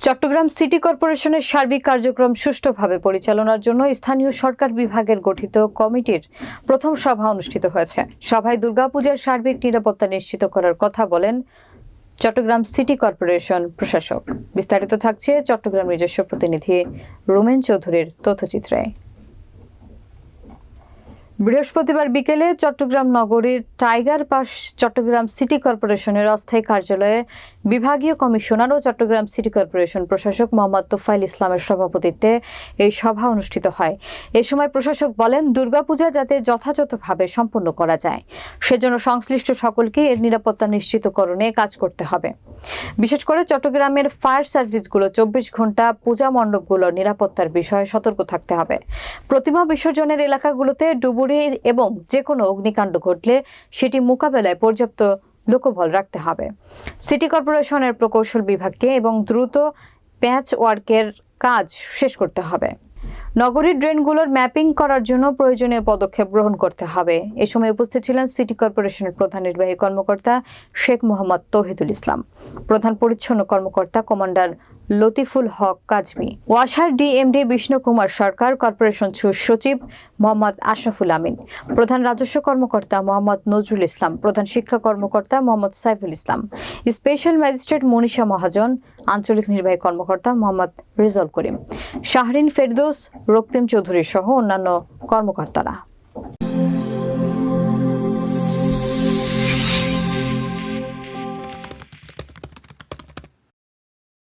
Chittagong city কর্পোরেশনের সার্বিক কার্যক্রম সুষ্ঠুভাবে পরিচালনার জন্য স্থানীয় সরকার বিভাগের গঠিত কমিটির প্রথম সভা অনুষ্ঠিত হয়েছে। সভায় দুর্গাপূজার সার্বিক নিরাপত্তা নিশ্চিত করার কথা বলেন চট্টগ্রাম সিটি কর্পোরেশন প্রশাসক। বিস্তারিত থাকছে চট্টগ্রাম নিজস্ব প্রতিনিধি রোমেন চৌধুরীর তথ্যচিত্রে বৃহস্পতিবার বিকেলে চট্টগ্রাম নগরীর টাইগার পাস চট্টগ্রাম সিটি কর্পোরেশনের অস্থায়ী কার্যালয়ে বিভাগীয় কমিশনার ও চট্টগ্রাম সিটি কর্পোরেশন প্রশাসক মোহাম্মদ তোফাইল ইসলামের সভাপতিত্বে এই সভা অনুষ্ঠিত হয়। এ সময় প্রশাসক বলেন, দুর্গাপূজা যাতে যথাযথভাবে সম্পন্ন করা যায়, সেজন্য সংশ্লিষ্ট সকলকে এর নিরাপত্তা নিশ্চিতকরণে কাজ করতে হবে। বিশেষ করে চট্টগ্রামের ফায়ার সার্ভিসগুলো চব্বিশ ঘণ্টা পূজা মণ্ডপগুলোর নিরাপত্তার বিষয়ে সতর্ক থাকতে হবে। প্রতিমা বিসর্জনের এলাকাগুলোতে ডুবুরি এবং যে কোনো অগ্নিকাণ্ড ঘটলে সেটি মোকাবেলায় পর্যাপ্ত লোকবল রাখতে হবে। সিটি কর্পোরেশনের প্রকৌশল বিভাগকে এবং দ্রুত প্যাচ ওয়ার্কের কাজ শেষ করতে হবে। নগরীর ড্রেনগুলোর ম্যাপিং করার জন্য প্রয়োজনীয় পদক্ষেপ গ্রহণ করতে হবে। এ সময় উপস্থিত ছিলেন সিটি কর্পোরেশনের প্রধান নির্বাহী কর্মকর্তা শেখ মোহাম্মদ তৌহিদুল ইসলাম। প্রধান পরিচ্ছন্ন কর্মকর্তা কমান্ডার লতিফুল হক কাজমি। ওয়াসার ডিএমডি বিষ্ণু কুমার সরকার, কর্পোরেশন সচিব মোহাম্মদ আশরাফুল আমিন। প্রধান রাজস্ব কর্মকর্তা মোহাম্মদ নজরুল ইসলাম। প্রধান শিক্ষা কর্মকর্তা মোহাম্মদ সাইফুল ইসলাম। Special magistrate Manisha Mahajan. আঞ্চলিক নির্বাহী কর্মকর্তা মোহাম্মদ রেজল করিম। শাহরিন ফেরদৌস, রক্তিম চৌধুরী সহ অন্যান্য কর্মকর্তারা।